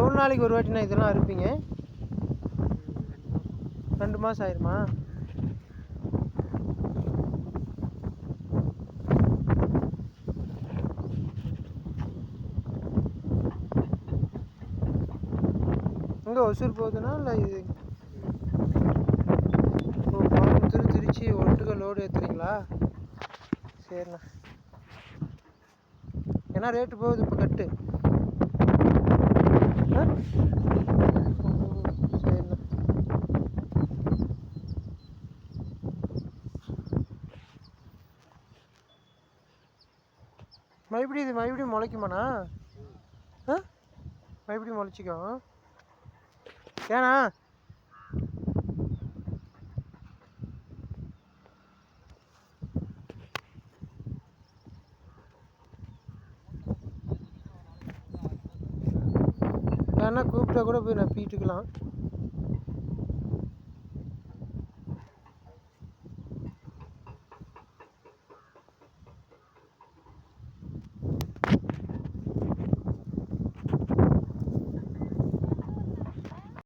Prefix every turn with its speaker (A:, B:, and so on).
A: எவ்வளோ நாளைக்கு ஒரு வாட்டிண்ணா இதெல்லாம் அறுப்பீங்க? ரெண்டு மாதம் ஆயிருமா? எங்கே ஒசூர் போகுதுன்னா இல்லை இது? ஓ கோயம்புத்தூர் திருச்சி ஒட்டுக்க லோடு ஏற்றுறீங்களா சரிண்ணா. என்ன ரேட்டு போகுது இப்போ கட்டு ஆ? ஓ, சரிண்ணா மறுபடியும் இது மறுபடியும் முளைக்குமாண்ணா? ஆ? மறுபடியும் முளைச்சிக்கோ. ஏண்ணா? வேணா கூப்பிட்டா கூட போய் நான் பீட்டுக்கலாம்.